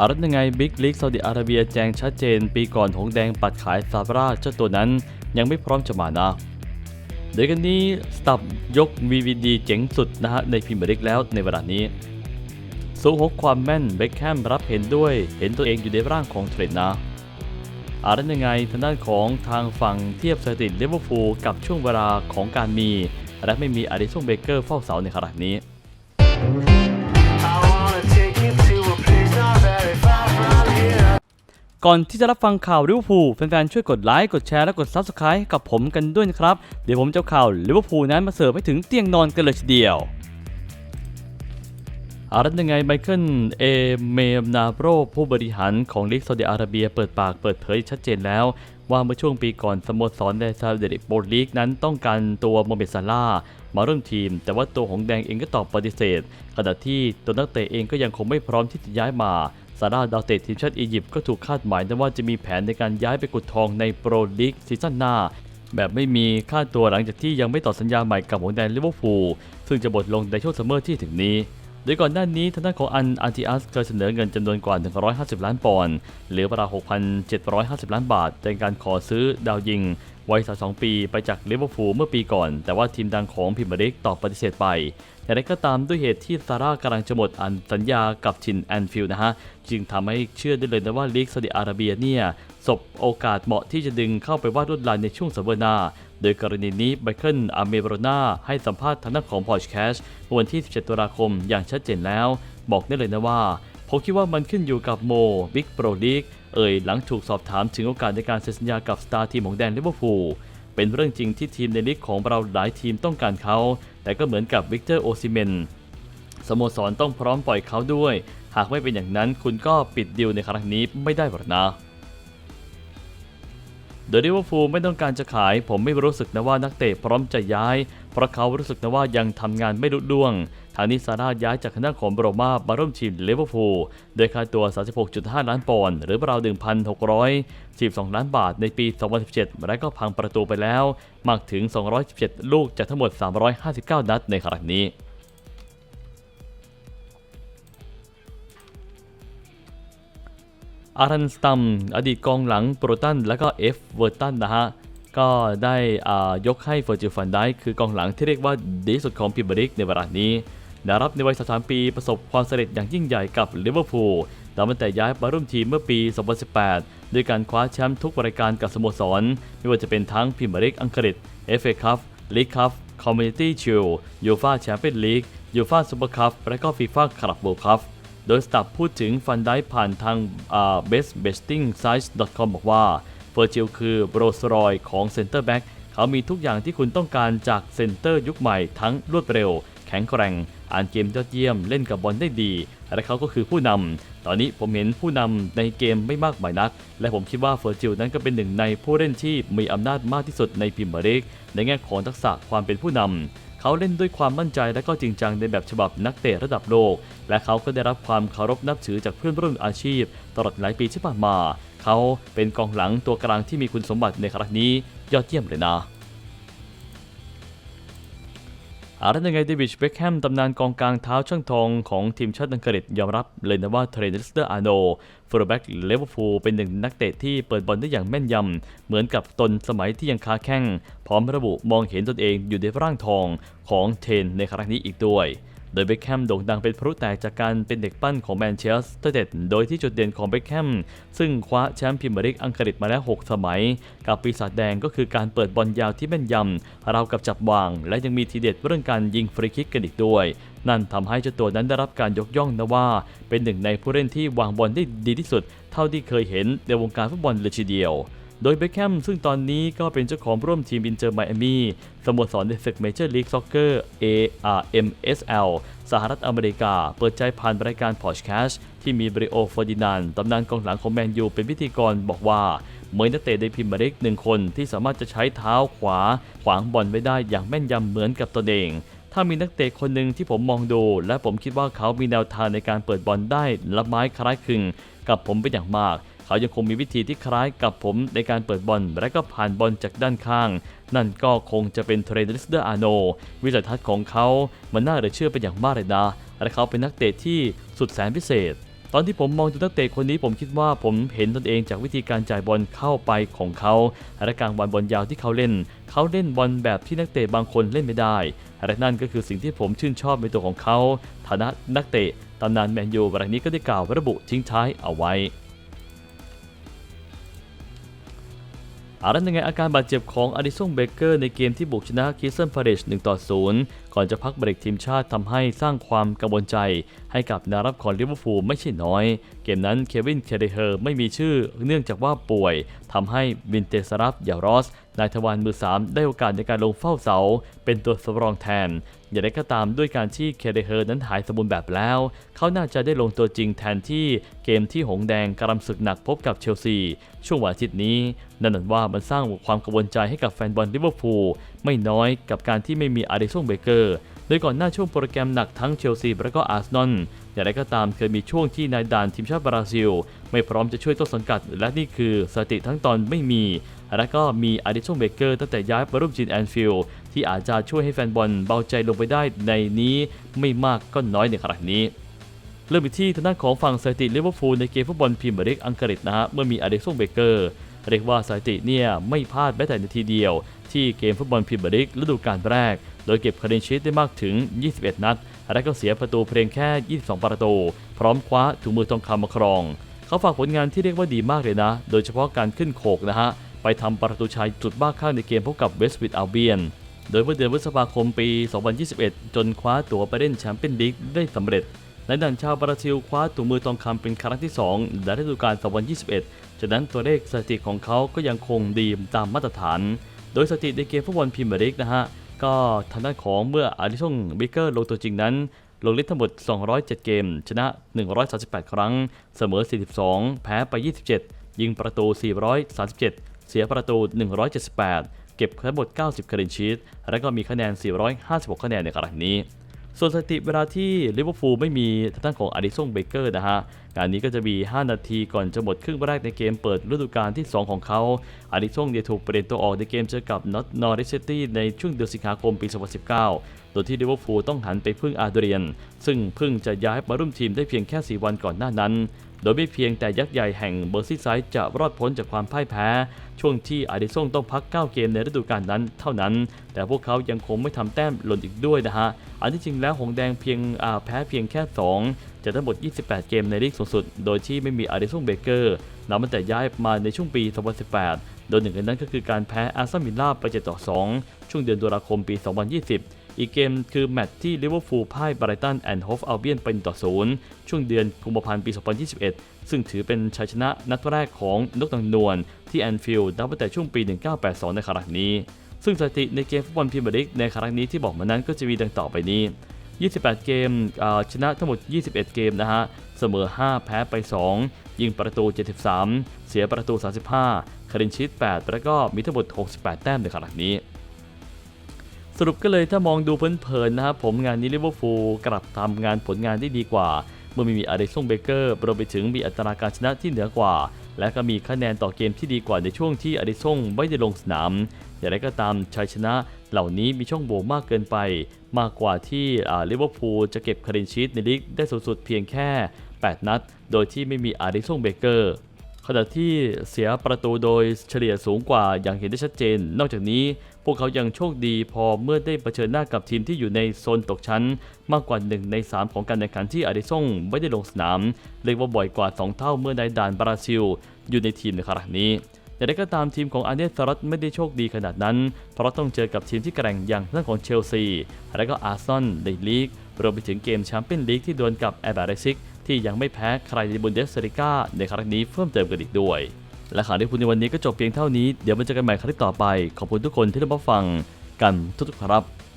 อารัตยังไงบิ๊กลีกซาอุดิอาระเบียแจ้งชัดเจน ปีก่อนหงแดงปัดขายซาบราเจ้าตัวนั้นยังไม่พร้อมจะมานะโดยกันนี้สตับยก VVD เจ๋งสุดนะฮะในพรีเมียร์ลีกแล้วในเวลานี้ สูงหกความแม่นเบคแฮมรับเห็นด้วย เห็นตัวเองอยู่ในร่างของเทรดนะอารันยังไงทางด้านของทางฝั่งเทียบสถิติลิเวอร์พูลกับช่วงเวลาของการมี และไม่มีอาริสันเบเกอร์เฝ้าเสาในขณะนี้ ก่อนที่จะรับฟังข่าวลิเวอร์พูลแฟนๆช่วยกดไลค์กดแชร์และกด Subscribe กับผมกันด้วยนะครับ เดี๋ยวผมจะข่าวลิเวอร์พูลนั้นมาเสิร์ฟให้ถึงเตียงนอนกันเลยทีเดียวอารันยังไงไมเคิลเอเมมนาโรผู้บริหารของลีกซาอุดิอาระเบียเปิดปากเปิดเผยชัดเจนแล้ว ว่าเมื่อช่วงปีก่อนสโมสรในซาอุดิโปรลีกนั้นต้องการตัวโมเมซาลามาร่วมทีม แต่ว่าตัวของแดงเองก็ตอบปฏิเสธขณะที่ตัวนักเตะเองก็ยังคงไม่พร้อมที่จะย้ายมา ซาร่าดาวเตะทีมชาติอียิปต์ก็ถูกคาดหมายนะว่าจะมีแผนในการย้ายไปกุดทองในโปรลีกซีซั่นหน้า แบบไม่มีค่าตัวหลังจากที่ยังไม่ต่อสัญญาใหม่กับหงแดงลิเวอร์พูลซึ่งจะหมดลงในช่วงซัมเมอร์ที่ถึงนี้โดยก่อนหน้านี้ทางด้านของอันอาร์ติอัสเคยเสนอเงินจำนวนกว่า 150 ล้านปอนด์หรือประมาณ6,750 ล้านบาทในการขอซื้อดาวยิง วัย 32 ปีไปจากลิเวอร์พูลเมื่อปีก่อน แต่ว่าทีมดังของพิมเบริกตอบปฏิเสธไปแต่นั้นก็ตามด้วยเหตุที่ซาร่ากำลังจะหมดอันสัญญากับทินแอนฟิลด์นะฮะ จึงทำให้เชื่อได้เลยนะว่าลีกซาอุดิอาระเบียเนี่ยสบโอกาสเหมาะที่จะดึงเข้าไปวาดลวดลายในช่วงสัปดาห์หน้า โดยกรณีนี้ไบเคิลอาเมโรนาให้สัมภาษณ์ทางด้านของพอชแคชวันที่ 17 ตุลาคมอย่างชัดเจนแล้ว บอกได้เลยนะว่าผมคิดว่ามันขึ้นอยู่กับโมบิ๊กโปรลีก เอ่ยหลังถูกสอบถามถึงโอกาสในการเซ็นสัญญากับสตาร์ทีมของแดนลิเวอร์พูลเป็นเรื่องจริงที่ทีมในลีกของเราหลายทีมต้องการเขา แต่ก็เหมือนกับวิกเตอร์โอซิเมนสโมสรต้องพร้อมปล่อยเขาด้วย หากไม่เป็นอย่างนั้นคุณก็ปิดดีลในครั้งนี้ไม่ได้หรอกนะโดยลิเวอร์พูลไม่ต้องการจะขาย ผมไม่รู้สึกนะว่านักเตะพร้อมจะย้าย เพราะเขารู้สึกนะว่ายังทำงานไม่ลุล่วง ทางนี้ซาร่าย้ายจากคณะของโรม่ามาร่วมทีมลิเวอร์พูลโดยค่าตัว 36.5 ล้านปอนด์หรือราว1,642ล้านบาทในปี 2017 และก็พังประตูไปแล้ว มากถึง 217 ลูกจากทั้งหมด 359 นัดในครั้งนี้อารันสตัม อดีตกองหลังโปรตัน และก็เอฟเวอร์ตันนะฮะ ก็ได้ยกให้เฟอร์จิลฟันได้คือกองหลังที่เรียกว่าดีสุดของพรีเมียร์ลีกในเวลานี้นะครับในวัย 33 ปีประสบความสำเร็จอย่างยิ่งใหญ่กับลิเวอร์พูลแต่มันแต่ย้ายมาร่วมทีมเมื่อปี 2018 ด้วยการคว้าแชมป์ทุกรายการกับสโมสร ไม่ว่าจะเป็นทั้งพรีเมียร์ลีกอังกฤษ FA Cup ลีกคัพคอมมูนิตี้ชิลยูฟาแชมเปี้ยนลีกยูฟาซูเปอร์คัพและก็ฟีฟ่าคลับเวิลด์คัพโดยสตับพูดถึงฟันได้ผ่านทาง bestbestingsize.com บอกว่า อร์จิลคือโรสรอยของเซนเตอร์แบ็กเขามีทุกอย่างที่คุณต้องการจากเซนเตอร์ยุคใหม่ทั้งรวดเร็ว แข็งแกร่ง อ่านเกมยอดเยี่ยมเล่นกับบอลได้ดี และเขาก็คือผู้นำตอนนี้ผมเห็นผู้นำในเกมไม่มากมายนัก และผมคิดว่าเฟอร์จิลนั้นก็เป็นหนึ่งในผู้เล่นที่มีอำนาจมากที่สุดในพรีเมียร์ลีกในแง่ของทักษะความเป็นผู้นำเขาเล่นด้วยความมั่นใจและก็จริงจังในแบบฉบับนักเตะระดับโลก และเขาก็ได้รับความเคารพนับถือจากเพื่อนร่วมอาชีพ ตลอดหลายปีที่ผ่านมา เขาเป็นกองหลังตัวกลางที่มีคุณสมบัติในครั้งนี้ยอดเยี่ยมเลยนะอารันยังไงเดวิดเบคแฮมตำนานกองกลางเท้าช่างทองของทีมชาติอังกฤษยอมรับเลยนะว่าเทรนนิสเตอร์อาโนฟูลแบ็กเลเวอร์พูลเป็นหนึ่งนักเตะที่เปิดบอลได้อย่างแม่นยำ เหมือนกับตนสมัยที่ยังคาแข้ง พร้อมระบุมองเห็นตนเองอยู่ในร่างทองของเทนในครั้งนี้อีกด้วย โดยเบคแฮมโด่งดังเป็นพลุแตกจากการเป็นเด็กปั้นของแมนเชสเตอร์เดดโดยที่จุดเด่นของเบคแฮมซึ่งคว้าแชมป์พรีเมียร์ลีกอังกฤษมาแล้ว 6 สมัย กับปีศาจแดงก็คือการเปิดบอลยาวที่แม่นยำเราวกับจับวาง และยังมีทีเด็ดเรื่องการยิงฟรีคิกกันอีกด้วย นั่นทำให้เจ้าตัวนั้นได้รับการยกย่องนะว่า เป็นหนึ่งในผู้เล่นที่วางบอลได้ดีที่สุด เท่าที่เคยเห็นในวงการฟุตบอลเลยทีเดียว โดยเบคแฮมซึ่งตอนนี้ก็เป็นเจ้าของร่วมทีมอินเตอร์ไมอามีสโมสรในศึกเมเจอร์ลีกซ็อกเกอร์ ARMSL สหรัฐอเมริกา เปิดใจผ่านรายการพอชแคสที่มีบริโอฟอร์ดินานตำนานกองหลังของแมนยูเป็นพิธีกรบอกว่าเหมือนนักเตะในพิมยร์ลีกหนึ่งคนที่สามารถจะใช้เท้าขวา ขวางบอลไว้ได้อย่างแม่นยำเหมือนกับตนเองถ้ามีนักเตะคนหนึ่งที่ผมมองดู และผมคิดว่าเขามีแนวทางในการเปิดบอลได้ละไม้คล้ายคลึงกับผมเป็นอย่างมาก เขายังคงมีวิธีที่คล้ายกับผมในการเปิดบอลและก็ผ่านบอลจากด้านข้าง นั่นก็คงจะเป็นเทรนนิสเดอร์อาโน วิสัยทัศน์ของเขามันน่าเหลือเชื่อเป็นอย่างมากเลยนะ และเขาเป็นนักเตะที่สุดแสนพิเศษ ตอนที่ผมมองดูนักเตะคนนี้ผมคิดว่าผมเห็นตนเองจากวิธีการจ่ายบอลเข้าไปของเขาและการวางบอลยาวที่เขาเล่น เขาเล่นบอลแบบที่นักเตะบางคนเล่นไม่ได้และนั่นก็คือสิ่งที่ผมชื่นชอบในตัวของเขา ฐานะนักเตะตำนานแมนยูรายนี้ก็ได้กล่าวระบุทิ้งท้ายเอาไว้ อารันยังไงอาการบาดเจ็บของอดิสันเบเกอร์ในเกมที่บุกชนะคิสเซนพาเรช1ต่อ0ก่อนจะพักเบรกทีมชาติทำให้สร้างความกังวลใจ ให้กับนารับของลิเวอร์พูลไม่ใช่น้อย เกมนั้นเควินเคเดเฮอร์ไม่มีชื่อเนื่องจากว่าป่วยทำให้วินเตสรับยารอสนายทวารมือ 3 ได้โอกาสในการลงเฝ้าเสา เป็นตัวสำรองแทน อย่างไรก็ตามด้วยการที่เคเดเฮอร์นั้นหายสมบูรณ์แบบแล้ว เขาน่าจะได้ลงตัวจริงแทนที่เกมที่หงแดงกำลังศึกหนักพบกับเชลซี ช่วงวันอาทิตย์นี้ นั่นหมายว่ามันสร้างความกังวลใจให้กับแฟนบอลลิเวอร์พูลไม่น้อยกับการที่ไม่มีอาริซงเบเกอร์โดยก่อนหน้าช่วงโปรแกรมหนักทั้งเชลซีและก็อาร์เซนอลอย่างไรก็ตามเคยมีช่วงที่นายดานทีมชาติบราซิล ไม่พร้อมจะช่วยต้นสังกัด และนี่คือสถิติทั้งตอนไม่มี และก็มีอาริซงเบเกอร์ตั้งแต่ย้ายมาร่วมทีมแอนฟิลด์ที่อาจจะช่วยให้แฟนบอลเบาใจลงไปได้ในนี้ไม่มากก็น้อยในขณะนี้เริ่มที่ทางด้านของฝั่งสถิติลิเวอร์พูลในเกมฟุตบอลพรีเมียร์ลีกอังกฤษนะฮะเมื่อมีอเล็กซงเบเกอร์ เรียกว่าสถิติเนี่ยไม่พลาดแม้แต่นาทีเดียว ที่เกมฟุตบอลพรีเมียร์ลีกฤดูกาลแรก โดยเก็บคะแนนชีตได้มากถึง 21 นัด และก็เสียประตูเพียงแค่ 22 ประตู พร้อมคว้าถุงมือทองคำมาครอง เขาฝากผลงานที่เรียกว่าดีมากเลยนะ โดยเฉพาะการขึ้นโขกนะฮะไปทำประตูชัยจุดบ้าข้างในเกมพบกับเวสต์วิดอัลเบียนโดยเมื่อเดือนพฤษภาคมปี 2021 จนคว้าตั๋วไปเล่นแชมเปี้ยนลีกได้สำเร็จ ในดันชาวบราซิลคว้าถุงมือทองคำเป็นครั้งที่2ในฤดูกาล2021จากนั้นตัวเลขสถิติของเขาก็ยังคงดีตามมาตรฐาน โดยสถิติในเกมฟุตบอลพรีเมียร์ลีกนะฮะ ก็ทางด้านของเมื่ออาริซงบิเกอร์ลงตัวจริงนั้น ลงเล่นทั้งหมด 207 เกม ชนะ 138 ครั้ง เสมอ 42 แพ้ไป 27 ยิงประตู 437 เสียประตู 178 เก็บทั้งหมด 90 คะแนนชีตและก็มีคะแนน 456 คะแนนในครั้งนี้ ส่วนสถิติเวลาที่ลิเวอร์พูลไม่มีทางด้านของอาริซงเบเกอร์นะฮะงานนี้ก็จะมี 5 นาทีก่อนจะหมดครึ่งแรกในเกมเปิดฤดูกาลที่ 2 ของเขาอาริซงเดียถูกเปลี่ยนตัวออกในเกมเจอกับนอตนอริเซตี้ในช่วงเดือนสิงหาคมปี 2019 โดยที่ลิเวอร์พูลต้องหันไปพึ่งอาร์เดรียน ซึ่งพึ่งจะย้ายมาร่วมทีมได้เพียงแค่ 4 วันก่อนหน้านั้น โดยไม่เพียงแต่ยักษ์ใหญ่แห่งเบอร์ซี่ไซด์จะรอดพ้นจากความพ่ายแพ้ ช่วงที่อาริซงต้องพัก 9 เกมในฤดูกาลนั้นเท่านั้น แต่พวกเขายังคงไม่ทำแต้มหล่นอีกด้วยนะฮะ อันที่จริงแล้วหงแดงเพียงแพ้เพียงแค่ 2จากทั้งหมด 28 เกมในลีกสูงสุด โดยที่ไม่มีอาริซงเบเกอร์นับตั้งแต่ย้ายมาในช่วงปี 2018 โดยหนึ่งในนั้นก็คือการแพ้อาร์เซนอลมิลล่าไป7ต่อ2ช่วงเดือนตุลาคมปี 2020 อีกเกมคือแมตช์ที่ลิเวอร์พูลพ่ายบรตันแอนด์โฮฟอัลเบียนเป็นต่อศูนย์ช่วงเดือนกุมภาพันธ์ปี 2021 ซึ่งถือเป็นชัยชนะนัดแรกของนกตังนวลที่แอนฟิลด์นับตั้งแต่ช่วงปี 1982 ในครั้งนี้ ซึ่งสถิติในเกมฟุตบอลพรีเมียร์ลีกในครั้งนี้ที่บอกมานั้นก็จะมีดังต่อไปนี้ 28 เกมชนะทั้งหมด 21 เกมนะฮะ เสมอ 5 แพ้ไป 2 ยิงประตู 73 เสียประตู 35คารินชีต8 แล้วก็มีทั้งหมด 68 แต้มในขณะนี้ สรุปก็เลยถ้ามองดูเพลินๆนะครับผมงานนี้ลิเวอร์พูลกลับทำงานผลงานได้ดีกว่า เมื่อม่มีอาริซงเบเกอร์รวมไปถึงมีอัตราการชนะที่เหนือกว่า และก็มีคะแนนต่อเกมที่ดีกว่าในช่วงที่อาริซงไม่ได้ลงสนาม อย่างไรก็ตามชัยชนะเหล่านี้มีช่องโหว่มากเกินไป มากกว่าที่ลิเวอร์พูลจะเก็บคารินชีตในลีกได้สูงสุดเพียงแค่ 8 นัด โดยที่ไม่มีอาริซงเบเกอร์ขณะที่เสียประตูโดยเฉลี่ยสูงกว่าอย่างเห็นได้ชัดเจน นอกจากนี้ วกเขายังโชคดีพอเมื่อได้เผชิญหน้ากับทีมที่อยู่ในโซนตกชั้น มากกว่า 1 ใน 3 ของการแข่งขันที่อาริซงไม่ได้ลงสนาม เรียกว่าบ่อยกว่า 2 เท่าเมื่อในด่านบราซิล อยู่ในทีมในครั้งนี้แต่ได้ก็ตามทีมของอาเนสซารัตไม่ได้โชคดีขนาดนั้น เพราะต้องเจอกับทีมที่แกร่งอย่างทางของเชลซี และก็อาร์ซอลในลีก รวมไปถึงเกมแชมเปี้ยนลีกที่ดวลกับแอร์บาเรซิกที่ยังไม่แพ้ใครในบุนเดสลิก้าในครั้งนี้เพิ่มเติมกันอีกด้วย และข่าวที่พูดในวันนี้ก็จบเพียงเท่านี้ เดี๋ยวมาเจอกันใหม่ครั้งต่อไป ขอบคุณทุกคนที่รับฟังกันทุกๆครับ